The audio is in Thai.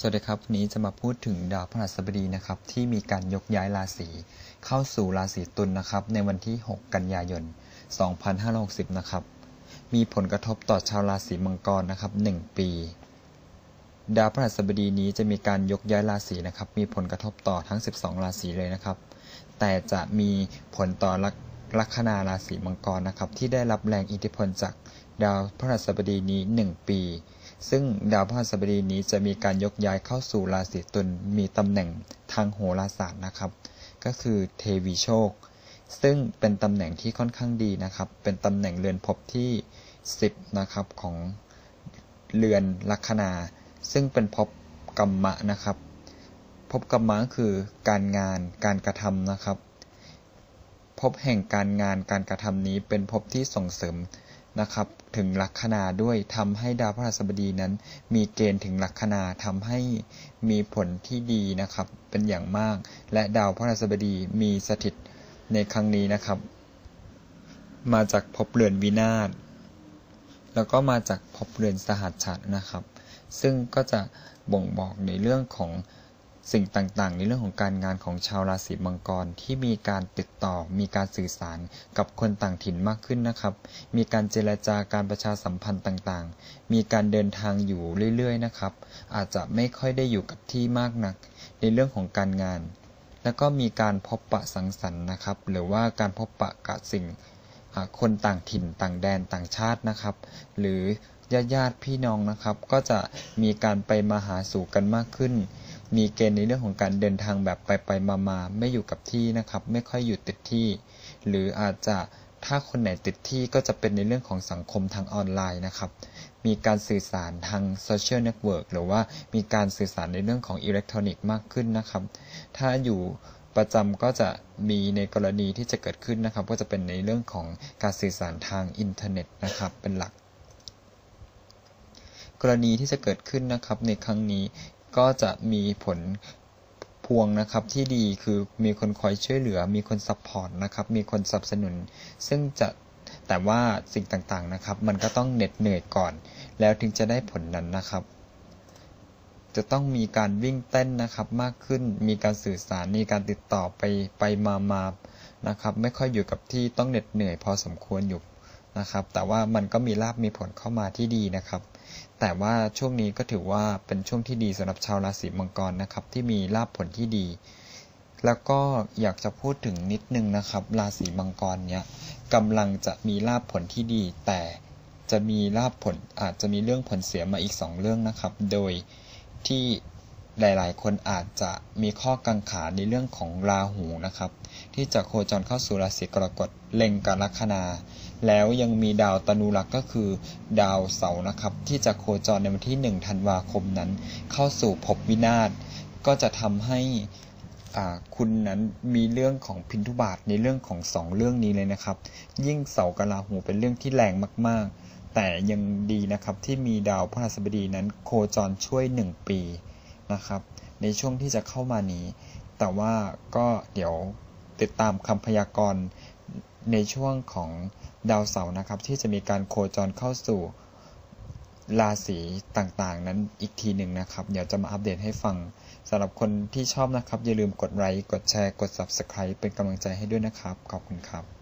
สวัสดีครับวันนี้จะมาพูดถึงดาวพฤหัสบดีนะครับที่มีการยกย้ายราศีเข้าสู่ราศีตุลนนะครับ ในวันที่ 6 กันยายน 2560 นะครับ มีผลกระทบต่อชาวราศีมังกรนะครับ 1 ปี ดาวพฤหัสบดีนี้จะมีการยกย้ายราศีนะครับ มีผลกระทบต่อทั้ง 12 ราศีเลยนะครับ แต่จะมีผลต่อลัคนาราศีมังกรนะครับ ที่ได้รับแรงอิทธิพลจากดาวพฤหัสบดีนี้ 1 ปี ซึ่งดาวพฤหัสบดีนี้จะมีการยกย้ายเข้าสู่ราศีตุลมีตำแหน่งทางโหราศาสตร์นะครับ ก็คือเทวีโชค ซึ่งเป็นตำแหน่งที่ค่อนข้างดีนะครับ เป็นตำแหน่งเรือนภพที่ 10 นะครับของเรือนลัคนา ซึ่งเป็นภพกรรมะนะครับภพกรรมะคือการงานการกระทำนะครับภพแห่งการงานการกระทำนี้เป็นภพที่ส่งเสริม นะครับ ถึงลัคนาด้วยทำให้ดาวพฤหัสบดีนั้น มีเกณฑ์ถึงลัคนาทำให้มีผลที่ดีนะครับ เป็นอย่างมาก และดาวพฤหัสบดีมีสถิตในครั้งนี้นะครับ มาจากภพเรือนวินาศแล้วก็มาจากภพเรือนสหัสชัดนะครับ ซึ่งก็จะบ่งบอกในเรื่องของ สิ่งต่างๆ ในเรื่องของการงานของชาวราศีมังกรที่มีการติดต่อ มีการสื่อสารกับคนต่างถิ่นมากขึ้นนะครับ มีการเจรจาการประชาสัมพันธ์ต่างๆ มีการเดินทางอยู่เรื่อยๆนะครับ อาจจะไม่ค่อยได้อยู่กับที่มากนัก ในเรื่องของการงาน แล้วก็มีการพบปะสังสรรค์นะครับ หรือว่าการพบปะกับสิ่งคนต่างถิ่นต่างแดนต่างชาตินะครับ หรือญาติญาติพี่น้องนะครับ ก็จะมีการไปมาหาสู่กันมากขึ้น มีเกณฑ์ในเรื่องของการเดินทางแบบไปไปมามาไม่อยู่กับที่นะครับ ไม่ค่อยอยู่ติดที่ หรืออาจจะถ้าคนไหนติดที่ก็จะเป็นในเรื่องของสังคมทางออนไลน์นะครับ มีการสื่อสารทางโซเชียลเน็ตเวิร์กหรือว่ามีการสื่อสารในเรื่องของอิเล็กทรอนิกส์มากขึ้นนะครับ ถ้าอยู่ประจำก็จะมีในกรณีที่จะเกิดขึ้นนะครับ ก็จะเป็นในเรื่องของการสื่อสารทางอินเทอร์เน็ตนะครับ เป็นหลัก กรณีที่จะเกิดขึ้นนะครับในครั้งนี้ ก็จะมีผลพวงนะครับที่ดีคือมีคนคอยช่วยเหลือ มีคนซัพพอร์ตนะครับ มีคนสนับสนุน ซึ่งจะแต่ว่าสิ่งต่างๆนะครับ มันก็ต้องเหน็ดเหนื่อยก่อน แล้วถึงจะได้ผลนั้นนะครับ จะต้องมีการวิ่งเต้นนะครับมากขึ้น มีการสื่อสาร มีการติดต่อไปไปมามานะครับ ไม่ค่อยอยู่กับที่ต้องเหน็ดเหนื่อยพอสมควรอยู่ นะครับ แต่ว่ามันก็มีลาบมีผลเข้ามาที่ดีนะครับ แต่ว่าช่วงนี้ก็ถือว่าเป็นช่วงที่ดีสำหรับชาวราศีมังกรนะครับ ที่มีลาบผลที่ดี แล้วก็อยากจะพูดถึงนิดนึงนะครับ ราศีมังกรเนี้ยกำลังจะมีลาบผลที่ดี แต่จะมีลาบผลอาจจะมีเรื่องผลเสียมาอีก 2 เรื่องนะครับ โดยที่ หลาย ๆ คนอาจจะมีข้อกังขาในเรื่องของราหูนะครับ ที่จะโคจรเข้าสู่ราศีกรกฎเล็งกับลัคนา แล้วยังมีดาวตนูรักก็คือ ดาวเสาร์นะครับ ที่จะโคจรในวันที่ 1 ธันวาคมนั้น เข้าสู่ภพวินาศก็จะทำให้คุณนั้นมีเรื่องของพินทุบาทในเรื่องของสองเรื่องนี้เลยนะครับ ยิ่งเสากราหูเป็นเรื่องที่แรงมาก ๆ แต่ยังดีนะครับที่มีดาวพระหัสบดีนั้นโคจรช่วย 1 ปี นะครับ ในช่วงที่จะเข้ามานี้ แต่ว่าก็เดี๋ยวติดตามคำพยากรณ์ในช่วงของดาวเสาร์นะครับ ที่จะมีการโคจรเข้าสู่ราศีต่างๆ นั้นอีกทีหนึ่งนะครับ เดี๋ยวจะมาอัปเดตให้ฟังสำหรับคนที่ชอบนะครับ อย่าลืมกดไลค์กดแชร์กด Subscribe เป็นกำลังใจให้ด้วยนะครับ ขอบคุณครับ